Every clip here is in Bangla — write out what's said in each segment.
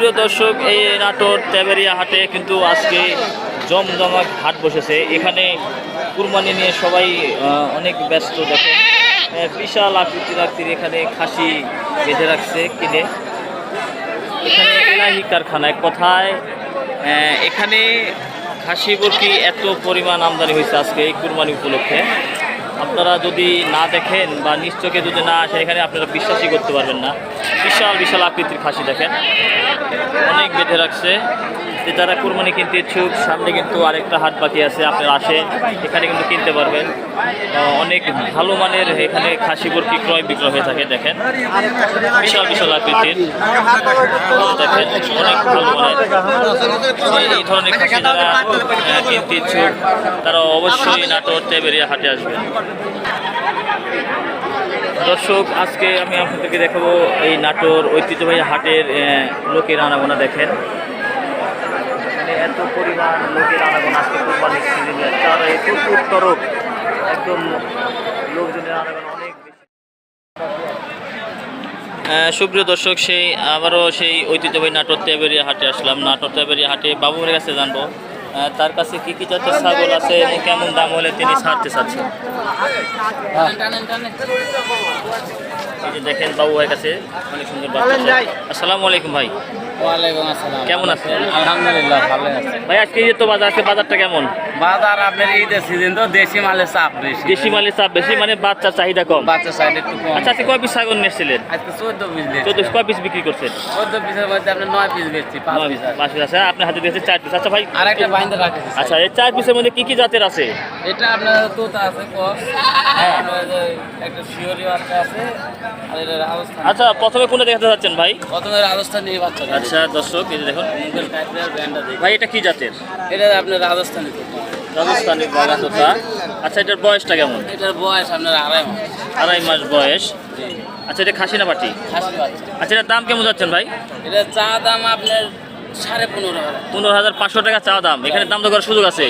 সুপ্রিয় দর্শক, এই নাটোর তেবেরিয়া হাটে কিন্তু আজকে জমজমাট হাট বসেছে। এখানে কুরবানি নিয়ে সবাই অনেক ব্যস্ত দেখেন। বিশাল আকৃতির আকৃতির এখানে খাসি বেঁধে রাখছে, কিনে। এখানে এলাহি কারখানা, এক কথায় এখানে খাসি বরকি এত পরিমাণ আমদানি হয়েছে আজকে এই কুরবানি উপলক্ষে। আপনারা যদি না দেখেন বা নিশ্চয়কে যদি না আসেন, এখানে আপনারা বিশ্বাসই করতে পারবেন না। বিশাল বিশাল আকৃতির খাসি দেখেন। অনেক বেঁধে রাখছে। যে যারা কুরবানি কিনতে ইচ্ছুক, সামনে কিন্তু আরেকটা হাট বাকি আছে, আপনারা আসেন এখানে কিন্তু কিনতে পারবেন। অনেক ভালো মানের এখানে খাসি বরকি ক্রয় বিক্রয় হয়ে থাকে, দেখেন। বিশাল বিশাল আকৃতির। দেখেন, অনেক ভালো মানের। এই ধরনের খাসি যারা কিনতে ইচ্ছুক, তারা অবশ্যই নাটোর, তেবেরিয়া হাটে আসবেন। দর্শক, আজকে আমি আপনাদেরকে দেখাবো এই নাটোর ঐতিহ্যবাহী হাটের লোকের আনাগোনা দেখেন। এখানে এত পরিমাণ লোকের আনাগোনা, আজকে তরফ একদম লোকজনের আনাগোনা অনেক সুপ্রিয় দর্শক, সেই, আবারও সেই ঐতিহ্যবাহী নাটোর তেবেরিয়া হাটে আসলাম। নাটোর তেবেরিয়া হাটে বাবুর কাছে জানব। তার কাছে কি কি জাতের ছাগল আছে এবং কেমন দাম হলে তিনি ছাড়তে চাচ্ছেন? এই যে দেখেন বাবু ভাই কাছে অনেক সুন্দর বাচ্চা আসসালামু আলাইকুম ভাই। ওয়ালাইকুম আসসালাম। কেমন আছেন? আলহামদুলিল্লাহ ভালো আছে। ভাই আজকে যে তো বাজার আছে বাজারটা কেমন? বাজার আপনার ঈদের সিজন তো দেশি মালের চাপ বেশি। দেশি মালের চাপ বেশি মানে বাচ্চার চাহিদা কম। বাচ্চা সাইড একটু কম। আচ্ছা আজকে কয় পিস ছাগল নিয়েছিলেন আজকে চোদ্দ পিস চোদ্দ কয় পিস বিক্রি করছেন? চোদ্দ পিসের মধ্যে আপনি নয় পিস বেচছি পাঁচ পিস পিস, পাঁচ পিস আছে আপনার হাতে দিয়েছে চার পিস। আচ্ছা ভাই আর একটা বাইন্দে রাখেছি আচ্ছা এই চার পিসের মধ্যে কি কি জাতের আছে? এটা আপনার তোতা আছে কস। হ্যাঁ। একটা শিওরি বাচ্চা আছে আচ্ছা প্রথমে কোনটা দেখাতে যাচ্ছেন ভাই? প্রথমে রাজস্থানি বাচ্চা আচ্ছা দর্শক এই দেখুন। ভাই এটা কি জাতের? এটা আপনার রাজস্থানি তোতা। রাজস্থানি বাগাতোতা আচ্ছা এটার বয়সটা কেমন? এটার বয়স আপনার আড়াই মাস। আড়াই মাস বয়স। আচ্ছা এটা খাসি না পাটি? আচ্ছা এটার দাম কেমন যাচ্ছেন ভাই? এটা চা দাম আপনার সাড়ে পনেরো পনেরো হাজার পাঁচশো টাকা চা দাম। এখানে দাম তো করার সুযোগ আছে।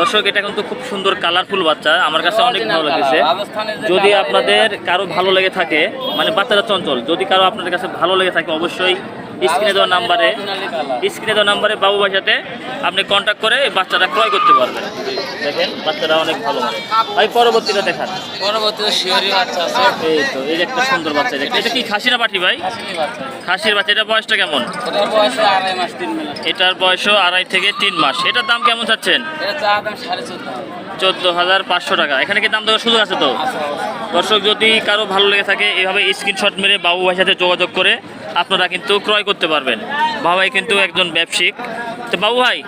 দর্শক এটা কিন্তু খুব সুন্দর কালারফুল বাচ্চা। আমার কাছে অনেক ভালো লেগেছে। যদি আপনাদের কারও ভালো লেগে থাকে মানে বাচ্চারা চঞ্চল যদি কারও আপনাদের কাছে ভালো লেগে থাকে অবশ্যই স্ক্রিনে দেওয়া নাম্বারে স্ক্রিনে দেওয়া নাম্বারে বাবু সাথে আপনি কন্ট্যাক্ট করে এই বাচ্চাটা ক্রয় করতে পারবেন। দেখেন বাচ্চারা অনেক ভালো মানে। ভাই পরবর্তীটা দেখান। পরবর্তীতে শিওরি বাচ্চা আছে। এই তো এই একটা সুন্দর বাচ্চা দেখতে এটা কি খাসি না পাঠি ভাই? খাসির বাচ্চা। এটা বয়সটা কেমন? এটার বয়স আড়াই মাস তিন মেলা এটার বয়সও আড়াই থেকে তিন মাস। এটার দাম কেমন চাচ্ছেন? এটা চা দাম সাড়ে চোদ্দ হাজার। চোদ্দ হাজার পাঁচশো টাকা। এখানে কি দাম দেওয়ার সুযোগ আছে তো? দর্শক যদি কারও ভালো লেগে থাকে এভাবে স্ক্রিনশট মেরে বাবু ভাইয়ের সাথে যোগাযোগ করে আপনারা কিন্তু ক্রয় করতে পারবেন। বাবাই কিন্তু একজন ব্যবসায়িক তো বাবু ভাই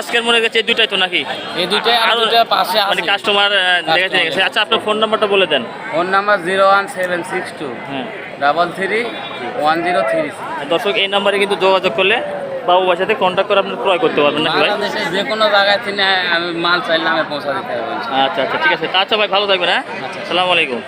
আজকের মনে গেছে দুইটাই তো নাকি? এই দুইটাই আর আরও দুইটা পাশে মানে কাস্টমার দেখে গেছে আচ্ছা আপনার ফোন নাম্বারটা বলে দেন। Phone number zero one seven six two হ্যাঁ। Double three one zero three দর্শক এই নাম্বারে কিন্তু যোগাযোগ করলে বাবু ভাইয়ের সাথে কন্ট্যাক্ট করে আপনি ক্রয় করতে পারবেন নাকি ভাই? যে কোনো জায়গায় আমি মাল চাইলে আমি পৌঁছা দিতে পারব। আচ্ছা আচ্ছা ঠিক আছে। আচ্ছা ভাই ভালো থাকবেন হ্যাঁ? আচ্ছা। সালামু আলাইকুম।